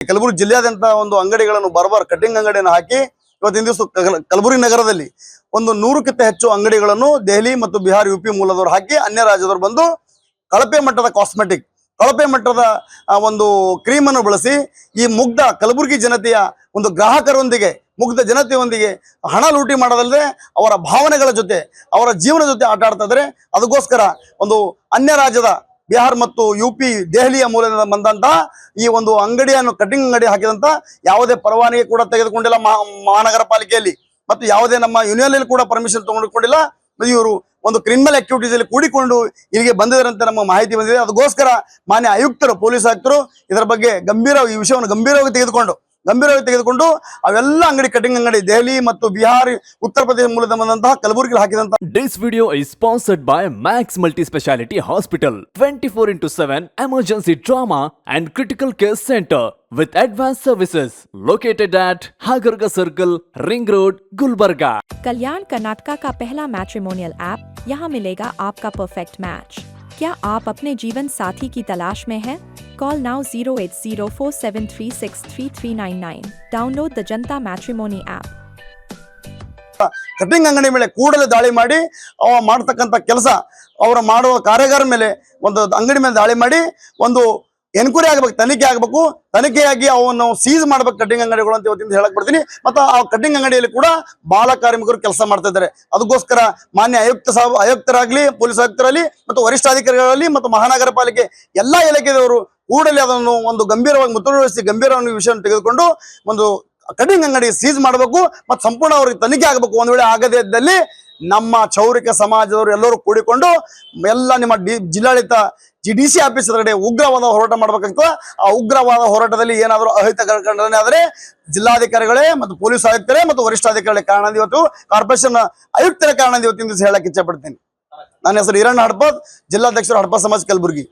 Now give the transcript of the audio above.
ಕಲಬುರಗಿ ಜಿಲ್ಲೆಯಾದ್ಯಂತ ಒಂದು ಅಂಗಡಿಗಳನ್ನು ಬರ್ಬಾರ್ ಕಟಿಂಗ್ ಅಂಗಡಿಯನ್ನು ಹಾಕಿ ಇವತ್ತಿನ ದಿವಸ ಕಲ- ಕಲಬುರಗಿ ನಗರದಲ್ಲಿ ಒಂದು ನೂರಕ್ಕಿಂತ ಹೆಚ್ಚು ಅಂಗಡಿಗಳನ್ನು ದೆಹಲಿ ಮತ್ತು ಬಿಹಾರ್, ಯು ಪಿ ಮೂಲದವರು ಹಾಕಿ ಅನ್ಯ ರಾಜ್ಯದವರು ಬಂದು ಕಳಪೆ ಮಟ್ಟದ ಕಾಸ್ಮೆಟಿಕ್ ಕಳಪೆ ಮಟ್ಟದ ಒಂದು ಕ್ರೀಮ್ ಅನ್ನು ಬಳಸಿ ಈ ಮುಗ್ಧ ಕಲಬುರಗಿ ಜನತೆಯ ಒಂದು ಗ್ರಾಹಕರೊಂದಿಗೆ, ಮುಗ್ಧ ಜನತೆಯೊಂದಿಗೆ ಹಣ ಲೂಟಿ ಮಾಡೋದಲ್ಲದೆ ಅವರ ಭಾವನೆಗಳ ಜೊತೆ, ಅವರ ಜೀವನ ಜೊತೆ ಆಟ ಆಡ್ತಾ ಇದ್ದಾರೆ. ಅದಕ್ಕೋಸ್ಕರ ಒಂದು ಅನ್ಯ ರಾಜ್ಯದ ಬಿಹಾರ್ ಮತ್ತು ಯು ಪಿ ದೆಹಲಿಯ ಮೂಲದಿಂದ ಬಂದಂತ ಈ ಒಂದು ಅಂಗಡಿಯನ್ನು, ಕಟಿಂಗ್ ಅಂಗಡಿ ಹಾಕಿದಂತ ಯಾವುದೇ ಪರವಾನಗಿ ಕೂಡ ತೆಗೆದುಕೊಂಡಿಲ್ಲ ಮಹಾ- ಮಹಾನಗರ ಪಾಲಿಕೆಯಲ್ಲಿ ಮತ್ತು ಯಾವುದೇ ನಮ್ಮ ಯೂನಿಯನ್ ಅಲ್ಲಿ ಕೂಡ ಪರ್ಮಿಷನ್ ತಗೊಂಡುಕೊಂಡಿಲ್ಲ. ಇವರು ಒಂದು ಕ್ರಿಮಿನಲ್ ಆಕ್ಟಿವಿಟೀಸ್ ಅಲ್ಲಿ ಕೂಡಿಕೊಂಡು ಇಲ್ಲಿಗೆ ಬಂದಿದ್ದಾರಂತೆ ನಮ್ಮ ಮಾಹಿತಿ ಬಂದಿದೆ. ಅದಕ್ಕೋಸ್ಕರ ಮಾನ್ಯ ಆಯುಕ್ತರು, ಪೊಲೀಸ್ ಆಯುಕ್ತರು ಇದರ ಬಗ್ಗೆ ಗಂಭೀರ, ಈ ವಿಷಯವನ್ನು ಗಂಭೀರವಾಗಿ ತೆಗೆದುಕೊಂಡು ಗಂಭೀರವಾಗಿ ತೆಗೆದುಕೊಂಡು ಅವೆಲ್ಲ ಅಂಗಡಿ ಕಟಿಂಗ್ ಅಂಗಡಿ ದೆಹಲಿ ಮತ್ತು ಬಿಹಾರ್ ಉತ್ತರ ಪ್ರದೇಶ ಮೂಲದ ಬಂದಂತಹ Kalaburagi ಹಾಕಿದಂತಹ This video is sponsored by Max Multi Speciality Hospital 24 into 7 Emergency Trauma and Critical Care Center with advanced services located at Hagarga Circle, Ring Road, Gulbarga. कल्याण कर्नाटका का पहला मैट्रिमोनियल ऐप यहाँ मिलेगा आपका परफेक्ट मैच क्या आप अपने जीवन साथी की तलाश में हैं? Call now 08047363399. Download the Janta Matrimony app. Cutting ಅಂಗಡಿ ಮೇಲೆ ಕೂಡಲೇ ದಾಳಿ ಮಾಡಿ, ಅವ ಮಾಡತಕ್ಕಂತ ಕೆಲಸ, ಅವರ ಮಾಡುವ ಕಾರ್ಯಾಗಾರ ಮೇಲೆ ಒಂದು ಅಂಗಡಿ ಮೇಲೆ ದಾಳಿ ಮಾಡಿ, ಒಂದು ಎನ್ಕ್ವೈರಿ ಆಗ್ಬೇಕು, ತನಿಖೆ ಆಗ್ಬೇಕು. ತನಿಖೆಯಾಗಿ ಅವನ್ನು ಸೀಸ್ ಮಾಡ್ಬೇಕು ಕಟಿಂಗ್ ಅಂಗಡಿಗಳು ಅಂತ ಇವತ್ತಿಂದ ಹೇಳಕ್ ಬರ್ತೀನಿ. ಮತ್ತು ಆ ಕಟಿಂಗ್ ಅಂಗಡಿಯಲ್ಲಿ ಕೂಡ ಬಾಲ ಕಾರ್ಮಿಕರು ಕೆಲಸ ಮಾಡ್ತಾ ಇದ್ದಾರೆ. ಅದಕ್ಕೋಸ್ಕರ ಮಾನ್ಯ ಆಯುಕ್ತ ಸಾಬ್, ಆಯುಕ್ತರಾಗ್ಲಿ, ಪೊಲೀಸ್ ಆಯುಕ್ತರಲ್ಲಿ ಮತ್ತು ವರಿಷ್ಠಾಧಿಕಾರಿಗಳಲ್ಲಿ ಮತ್ತು ಮಹಾನಗರ ಪಾಲಿಕೆ ಎಲ್ಲಾ ಇಲಾಖೆದವರು ಕೂಡಲೇ ಅದನ್ನು ಒಂದು ಗಂಭೀರವಾಗಿ ಮುತುವರ್ಸಿ ಗಂಭೀರವಾಗಿ ವಿಷಯವನ್ನು ತೆಗೆದುಕೊಂಡು ಒಂದು ಕಟಿಂಗ್ ಅಂಗಡಿ ಸೀಸ್ ಮಾಡಬೇಕು, ಮತ್ತು ಸಂಪೂರ್ಣ ಅವ್ರಿಗೆ ತನಿಖೆ ಆಗಬೇಕು. ಒಂದು ವೇಳೆ ಆಗದೇ ಇದ್ದಲ್ಲಿ ನಮ್ಮ ಚೌರಿಕ ಸಮಾಜದವರು ಎಲ್ಲರೂ ಕೂಡಿಕೊಂಡು ಎಲ್ಲ ನಿಮ್ಮ ಡಿ, ಜಿಲ್ಲಾಡಳಿತ ಜಿ ಡಿ ಸಿ ಆಫೀಸ್ ಎದುರುಗಡೆ ಉಗ್ರವಾದ ಹೋರಾಟ ಮಾಡಬೇಕಾಗ್ತದೆ ಆ ಉಗ್ರವಾದ ಹೋರಾಟದಲ್ಲಿ ಏನಾದರೂ ಅಹಿತ ಕಂಡನೆ ಆದರೆ ಜಿಲ್ಲಾಧಿಕಾರಿಗಳೇ ಮತ್ತು ಪೊಲೀಸ್ ಆಯುಕ್ತರೇ ಮತ್ತು ವರಿಷ್ಠಾಧಿಕಾರಿಗಳ ಕಾರಣ ಇವತ್ತು ಕಾರ್ಪೊರೇಷನ್ ಆಯುಕ್ತರ ಕಾರಣ ಇವತ್ತು ಇಂದು ಹೇಳಕ್ಕೆ ಇಚ್ಛೆ ಪಡ್ತೀನಿ. ನನ್ನ ಹೆಸರು ಹಿರಣ್ಣ ಹಡ್ಪದ್ ಜಿಲ್ಲಾಧ್ಯಕ್ಷರು ಹಡಪ ಸಮಾಜ್ ಕಲಬುರಗಿ.